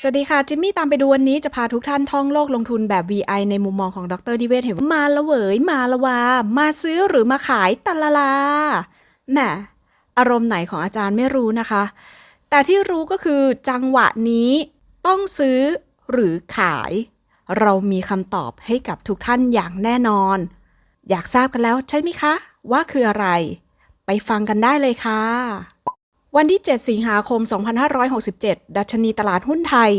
สวัสดีค่ะ จิมมี่ตามไปดูวันนี้จะพาทุกท่านท่องโลกลงทุนแบบ VI ในมุมมองของดรดิเวศเห็นว่มาละเหวยมาละวา มาซื้อหรือมาขายตะละลาแหมอารมณ์ไหนของอาจารย์ไม่รู้นะคะ แต่ที่รู้ก็คือจังหวะนี้ต้องซื้อหรือขาย เรามีคำตอบให้กับทุกท่านอย่างแน่นอน อยากทราบกันแล้วใช่ไหมคะ ว่าคืออะไร ไปฟังกันได้เลยค่ะ วันที่ 7 สิงหาคม 2567 ดัชนีตลาดหุ้นไทย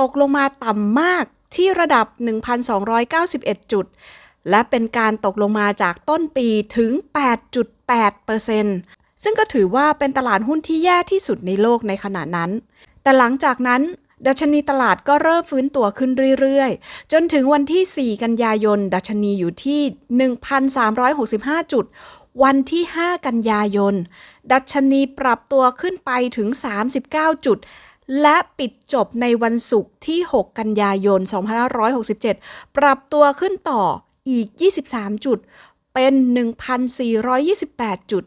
ตกลงมาต่ำมากที่ระดับ 1,291 จุด และเป็นการตกลงมาจากต้นปีถึง 8.8%ซึ่งก็ถือว่าเป็นตลาดหุ้นที่แย่ที่สุดในโลกในขณะนั้น แต่หลังจากนั้นดัชนีตลาดก็เริ่มฟื้นตัวขึ้นเรื่อยๆ จนถึงวันที่ 4 กันยายน ดัชนีอยู่ที่ 1,365 จุด วันที่ 5 กันยายน ดัชนีปรับตัวขึ้นไปถึง 39 จุด และปิดจบในวันศุกร์ที่ 6 กันยายน 2567 ปรับตัวขึ้นต่ออีก 23 จุด เป็น 1,428 จุด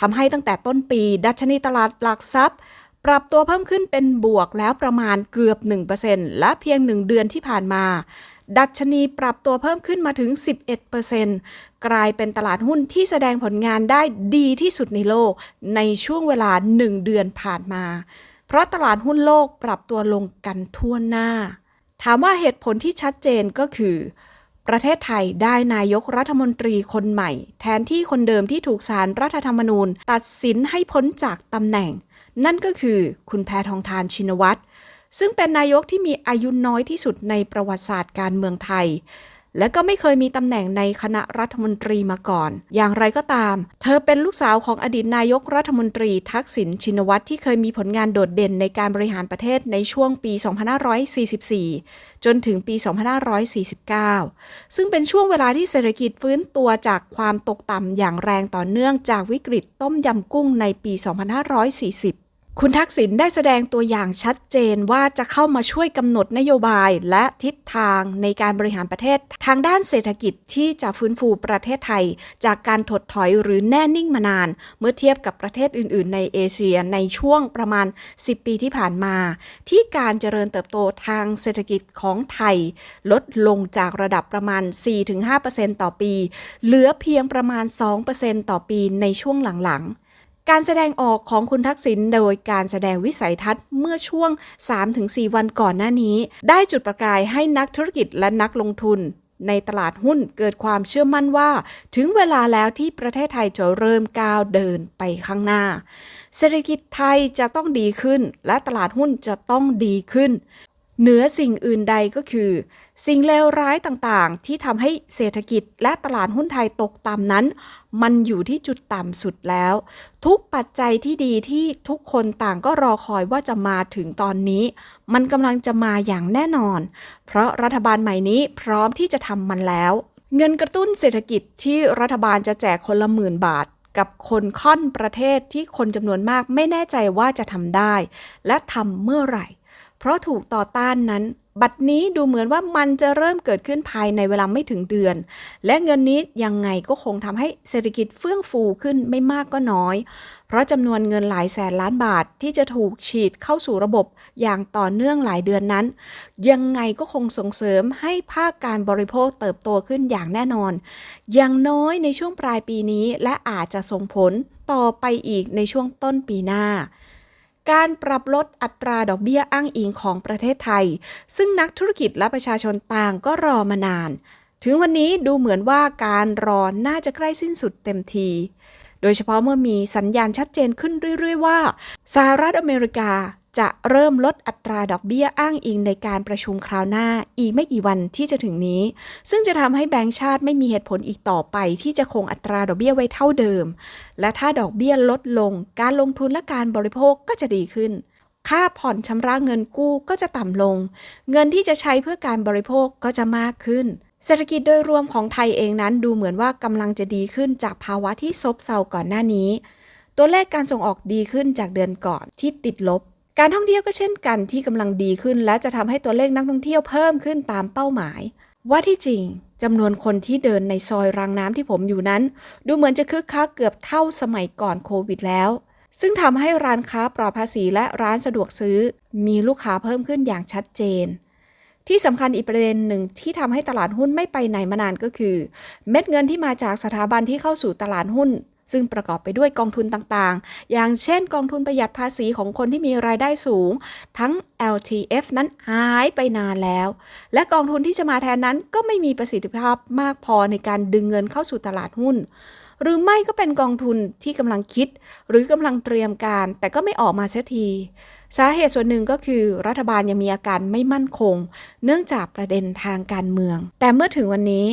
ทำให้ตั้งแต่ต้นปี ดัชนีตลาดหลักทรัพย์ปรับตัวเพิ่มขึ้นเป็นบวกแล้วประมาณเกือบ 1%และเพียง 1 เดือนที่ผ่านมา ดัชนีปรับตัวเพิ่มขึ้นมาถึง 11%กลายเป็นตลาดหุ้นที่แสดงผลงานได้ดีที่สุดในโลก ในช่วงเวลา 1 เดือนผ่านมา เพราะตลาดหุ้นโลกปรับตัวลงกันทั่วหน้า ถามว่าเหตุผลที่ชัดเจนก็คือ ประเทศไทยได้นายกรัฐมนตรีคนใหม่ แทนที่คนเดิมที่ถูกสารรัฐธรรมนูญ ตัดสินให้พ้นจากตำแหน่ง นั่นก็คือคุณแพทองทานชินวัตร ซึ่งเป็นนายกที่มีอายุน้อยที่สุดในประวัติศาสตร์การเมืองไทย และก็ไม่เคยมีตำแหน่งในคณะรัฐมนตรีมาก่อน อย่างไรก็ตาม เธอเป็นลูกสาวของอดีตนายกรัฐมนตรีทักษิณชินวัตรที่เคยมีผลงานโดดเด่นในการบริหารประเทศในช่วงปี 2544 จนถึงปี 2549 ซึ่งเป็นช่วงเวลาที่เศรษฐกิจฟื้นตัวจากความตกต่ำอย่างแรงต่อเนื่องจากวิกฤตต้มยำกุ้งในปี 2540 คุณทักษิณได้แสดงตัวอย่างชัดเจนว่าจะเข้ามาช่วยกำหนดนโยบายและทิศทางในการบริหารประเทศ ทางด้านเศรษฐกิจที่จะฟื้นฟูประเทศไทย จากการถดถอยหรือแน่นิ่งมานาน เมื่อเทียบกับประเทศอื่น ๆ ในเอเชียในช่วงประมาณ 10 ปีที่ผ่านมา ที่การเจริญเติบโตทางเศรษฐกิจของไทย ลดลงจากระดับประมาณ 4-5%ต่อปี เหลือเพียงประมาณ 2%ต่อปีในช่วงหลังๆ การแสดงออกของคุณทักษิณโดยการแสดงวิสัยทัศน์เมื่อช่วง 3-4 วันก่อนหน้านี้ ได้จุดประกายให้นักธุรกิจและนักลงทุนในตลาดหุ้นเกิดความเชื่อมั่นว่า ถึงเวลาแล้วที่ประเทศไทยจะเริ่มก้าวเดินไปข้างหน้า เศรษฐกิจไทยจะต้องดีขึ้น และตลาดหุ้นจะต้องดีขึ้น เหนือสิ่งอื่นใดก็คือ สิ่งเลวร้ายต่างๆ ที่ทำให้เศรษฐกิจและตลาดหุ้นไทยตกต่ำนั้น มันอยู่ที่จุดต่ำสุดแล้ว ทุกปัจจัยที่ดีที่ทุกคนต่างก็รอคอยว่าจะมาถึงตอนนี้ มันกำลังจะมาอย่างแน่นอน เพราะรัฐบาลใหม่นี้พร้อมที่จะทำมันแล้ว เงินกระตุ้นเศรษฐกิจที่รัฐบาลจะแจกคนละหมื่นบาทกับคนค่อนประเทศที่คนจำนวนมากไม่แน่ใจว่าจะทำได้ และทำเมื่อไหร่ เพราะถูกต่อต้านนั้น บัตรนี้ดูเหมือนว่ามันจะเริ่มเกิดขึ้นภายในเวลาไม่ถึงเดือน และเงินนี้ยังไงก็คงทำให้เศรษฐกิจเฟื่องฟูขึ้นไม่มากก็น้อย เพราะจำนวนเงินหลายแสนล้านบาทที่จะถูกฉีดเข้าสู่ระบบอย่างต่อเนื่องหลายเดือนนั้น ยังไงก็คงส่งเสริมให้ภาคการบริโภคเติบโตขึ้นอย่างแน่นอน อย่างน้อยในช่วงปลายปีนี้และอาจจะส่งผลต่อไปอีกในช่วงต้นปีหน้า การปรับลดอัตราดอกเบี้ยอ้างอิงของประเทศไทย ซึ่งนักธุรกิจและประชาชนต่างก็รอมานาน ถึงวันนี้ดูเหมือนว่าการรอน่าจะใกล้สิ้นสุดเต็มที โดยเฉพาะเมื่อมีสัญญาณชัดเจนขึ้นเรื่อย ๆ ว่าสหรัฐอเมริกา จะเริ่มลดอัตราดอกเบี้ยอ้างอิงในการประชุมคราวหน้าอีกไม่กี่วันที่จะถึงนี้ ซึ่งจะทำให้แบงก์ชาติไม่มีเหตุผลอีกต่อไป ที่จะคงอัตราดอกเบี้ยไว้เท่าเดิม และถ้าดอกเบี้ยลดลง การลงทุนและการบริโภคก็จะดีขึ้น ค่าผ่อนชำระเงินกู้ก็จะต่ำลง เงินที่จะใช้เพื่อการบริโภคก็จะมากขึ้นเศรษฐกิจโดยรวมของไทยเองนั้นดูเหมือนว่ากำลังจะดีขึ้นจากภาวะที่ซบเซาก่อนหน้านี้ ตัวเลขการส่งออกดีขึ้นจากเดือนก่อนที่ติดลบ การท่องเที่ยวก็เช่นกันที่กำลังดีขึ้น และจะทำให้ตัวเลขนักท่องเที่ยวเพิ่มขึ้นตามเป้าหมาย ว่าที่จริงจำนวนคนที่เดินในซอยรางน้ำที่ผมอยู่นั้น ดูเหมือนจะคึกคักเกือบเท่าสมัยก่อนโควิดแล้ว ซึ่งทำให้ร้านค้าปลอดภาษีและร้านสะดวกซื้อ มีลูกค้าเพิ่มขึ้นอย่างชัดเจน ที่สำคัญอีกประเด็นหนึ่งที่ทำให้ตลาดหุ้นไม่ไปไหนมานานก็คือ เม็ดเงินที่มาจากสถาบันที่เข้าสู่ตลาดหุ้น ซึ่งประกอบไปด้วยกองทุนต่างๆ อย่างเช่นกองทุนประหยัดภาษีของคนที่มีรายได้สูง ทั้ง LTF นั้นหายไปนานแล้ว และกองทุนที่จะมาแทนนั้นก็ไม่มีประสิทธิภาพมากพอในการดึงเงินเข้าสู่ตลาดหุ้น หรือไม่ก็เป็นกองทุนที่กำลังคิด หรือกำลังเตรียมการ แต่ก็ไม่ออกมาเสียทีสาเหตุส่วนหนึ่งก็คือรัฐบาลยังมีอาการไม่มั่นคง เนื่องจากประเด็นทางการเมือง แต่เมื่อถึงวันนี้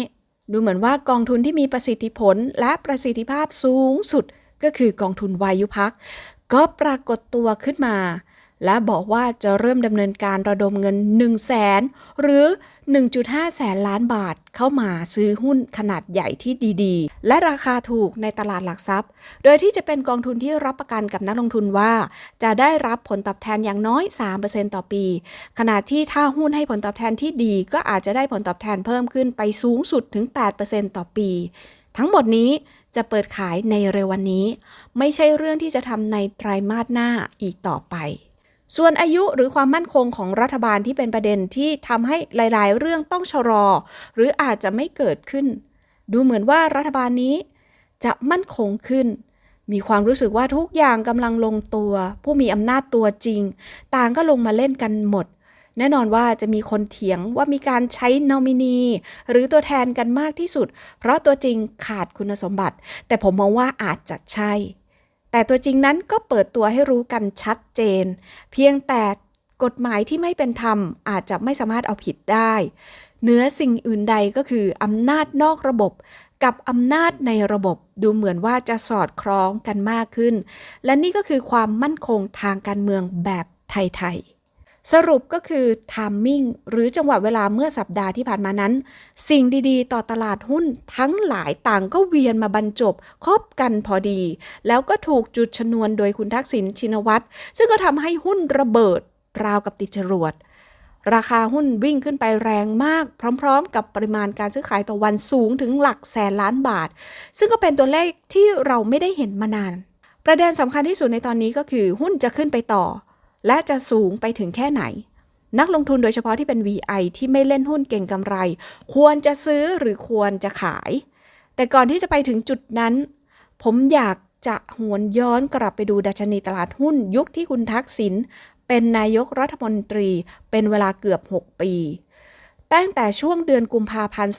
ดูเหมือนว่ากองทุนที่มีประสิทธิผลและประสิทธิภาพสูงสุดก็คือกองทุนวายุพัก ก็ปรากฏตัวขึ้นมา และบอกว่าจะเริ่มดำเนินการระดมเงิน 1 0 0 0 0แสนหรือ 1.5 แสนล้านบาทเข้ามาซื้อหุ้นขนาดใหญ่ที่ดีๆ และราคาถูกในตลาดหลักทรัพย์ โดยที่จะเป็นกองทุนที่รับประกันกับนักลงทุนว่า จะได้รับผลตอบแทนอย่างน้อย 3%ต่อปี ขณะที่ถ้าหุ้นให้ผลตอบแทนที่ดี ก็อาจจะได้ผลตอบแทนเพิ่มขึ้นไปสูงสุดถึง 8%ต่อปี ทั้งหมดนี้จะเปิดขายในเร็ววันนี้ ไม่ใช่เรื่องที่จะทำในไตรมาสหน้าอีกต่อไป ส่วนอายุหรือความมั่นคงของรัฐบาลที่เป็นประเด็นที่ทำให้หลาย ๆ เรื่องต้องชะลอ หรืออาจจะไม่เกิดขึ้น ดูเหมือนว่ารัฐบาลนี้จะมั่นคงขึ้น มีความรู้สึกว่าทุกอย่างกำลังลงตัว ผู้มีอำนาจตัวจริง ต่างก็ลงมาเล่นกันหมด แน่นอนว่าจะมีคนเถียงว่ามีการใช้นอมินี หรือตัวแทนกันมากที่สุด เพราะตัวจริงขาดคุณสมบัติ แต่ผมมองว่าอาจจะใช่ แต่ตัวจริงนั้นก็เปิดตัวให้รู้กันชัดเจน เพียงแต่กฎหมายที่ไม่เป็นธรรมอาจจะไม่สามารถเอาผิดได้เหนือสิ่งอื่นใดก็คืออำนาจนอกระบบกับอำนาจในระบบดูเหมือนว่าจะสอดคล้องกันมากขึ้น และนี่ก็คือความมั่นคงทางการเมืองแบบไทยๆ สรุปก็คือ timing หรือจังหวะเวลาเมื่อสัปดาห์ที่ผ่านมานั้น สิ่งดีๆ ต่อตลาดหุ้นทั้งหลายต่างก็เวียนมาบรรจบครบกันพอดี แล้วก็ถูกจุดชนวนโดยคุณทักษิณชินวัตรซึ่งก็ทำให้หุ้นระเบิดราวกับติดจรวดราคาหุ้นวิ่งขึ้นไปแรงมาก พร้อมๆ กับปริมาณการซื้อขายต่อวันสูงถึงหลักแสนล้านบาท ซึ่งก็เป็นตัวเลขที่เราไม่ได้เห็นมานาน ประเด็นสำคัญที่สุดในตอนนี้ก็คือหุ้นจะขึ้นไปต่อ และจะสูงไปถึงแค่ไหน นักลงทุนโดยเฉพาะที่เป็น VI ที่ไม่เล่นหุ้นเก่งกำไร ควรจะซื้อหรือควรจะขาย แต่ก่อนที่จะไปถึงจุดนั้น ผมอยากจะหวนย้อนกลับไปดูดัชนีตลาดหุ้นยุคที่คุณทักษิณเป็นนายกรัฐมนตรีเป็นเวลาเกือบ 6 ปี ตั้งแต่ช่วงเดือนกุมภาพันธ์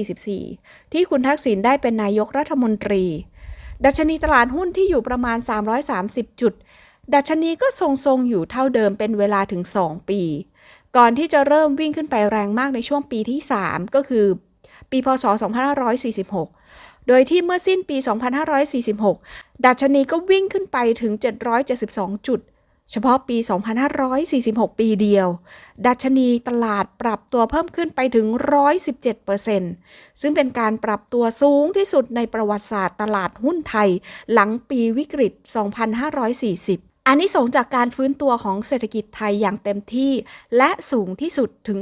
2544 ที่คุณทักษิณได้เป็นนายกรัฐมนตรี ดัชนีตลาดหุ้นที่อยู่ประมาณ 330 จุด ดัชนีก็ทรงๆอยู่เท่าเดิมเป็นเวลาถึง 2 ปี ก่อนที่จะเริ่มวิ่งขึ้นไปแรงมากในช่วงปีที่ 3 ก็คือ ปีพศ 2546 โดยที่เมื่อสิ้นปี 2546 ดัชนีก็วิ่งขึ้นไปถึง 772 จุด เฉพาะปี 2546 ปีเดียว ดัชนีตลาดปรับตัวเพิ่มขึ้นไปถึง 117%ซึ่งเป็นการปรับตัวสูงที่สุดในประวัติศาสตร์ตลาดหุ้นไทย หลังปีวิกฤต 2540 อันนี้สงจากการฟื้นตัวของเศรษฐกิจไทยอย่างเต็มที่ และสูงที่สุดถึง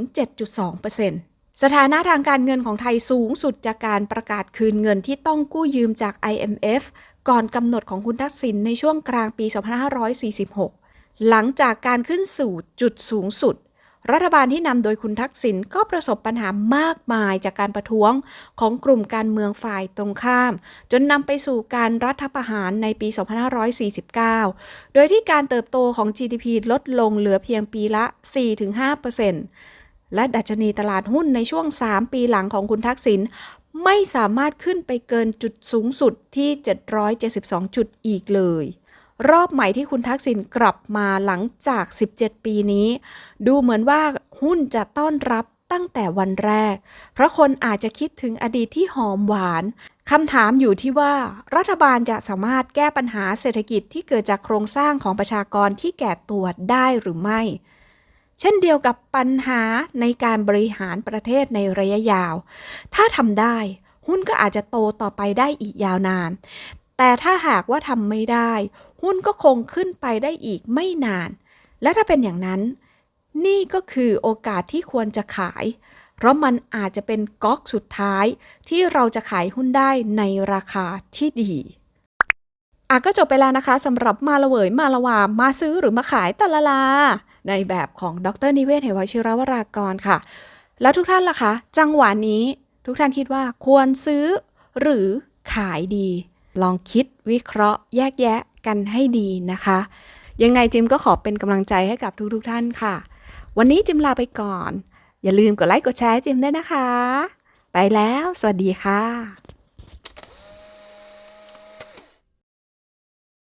7.2%สถานะทางการเงินของไทยสูงสุดจากการประกาศคืนเงินที่ต้องกู้ยืมจาก IMF ก่อนกำหนดของคุณทักษิณในช่วงกลางปี 2546 หลังจากการขึ้นสู่จุดสูงสุด รัฐบาลที่นำโดยคุณทักษิณก็ประสบปัญหามากมายจากการประท้วงของกลุ่มการเมืองฝ่ายตรงข้าม จนนำไปสู่การรัฐประหารในปี 2549 โดยที่การเติบโตของ GDP ลดลงเหลือเพียงปีละ 4-5%และดัชนีตลาดหุ้นในช่วง 3 ปีหลังของคุณทักษิณไม่สามารถขึ้นไปเกินจุดสูงสุดที่ 772 จุดอีกเลย รอบใหม่ที่คุณทักษิณกลับมาหลังจาก 17 ปีนี้ ดูเหมือนว่าหุ้นจะต้อนรับตั้งแต่วันแรก เพราะคนอาจจะคิดถึงอดีตที่หอมหวานคำถามอยู่ที่ว่ารัฐบาลจะสามารถแก้ปัญหาเศรษฐกิจที่เกิดจากโครงสร้างของประชากรที่แก่ตัวได้หรือไม่ เช่นเดียวกับปัญหาในการบริหารประเทศในระยะยาว ถ้าทำได้ หุ้นก็อาจจะโตต่อไปได้อีกยาวนาน แต่ถ้าหากว่าทำไม่ได้ หุ้นก็คงขึ้นไปได้อีกไม่นาน และถ้าเป็นอย่างนั้น นี่ก็คือโอกาสที่ควรจะขาย เพราะมันอาจจะเป็นก๊อกสุดท้ายที่เราจะขายหุ้นได้ในราคาที่ดีอะก็จบไปแล้วนะคะสำหรับมาละเวยมาละวามาซื้อหรือมาขายตะละลา ในแบบของดรนิเวศเหวชิรวรากรค่ะ แล้วทุกท่านล่ะคะ จังหวะนี้ทุกท่านคิดว่าควรซื้อหรือขายดี ลองคิดวิเคราะห์ แยกแยะกันให้ดีนะคะ ยังไงจิมก็ขอเป็นกำลังใจให้กับทุกๆทท่านค่ะ วันนี้จิมลาไปก่อน อย่าลืมกดไลค์กดแชร์จิมด้วยนะคะ ไปแล้ว สวัสดีค่ะ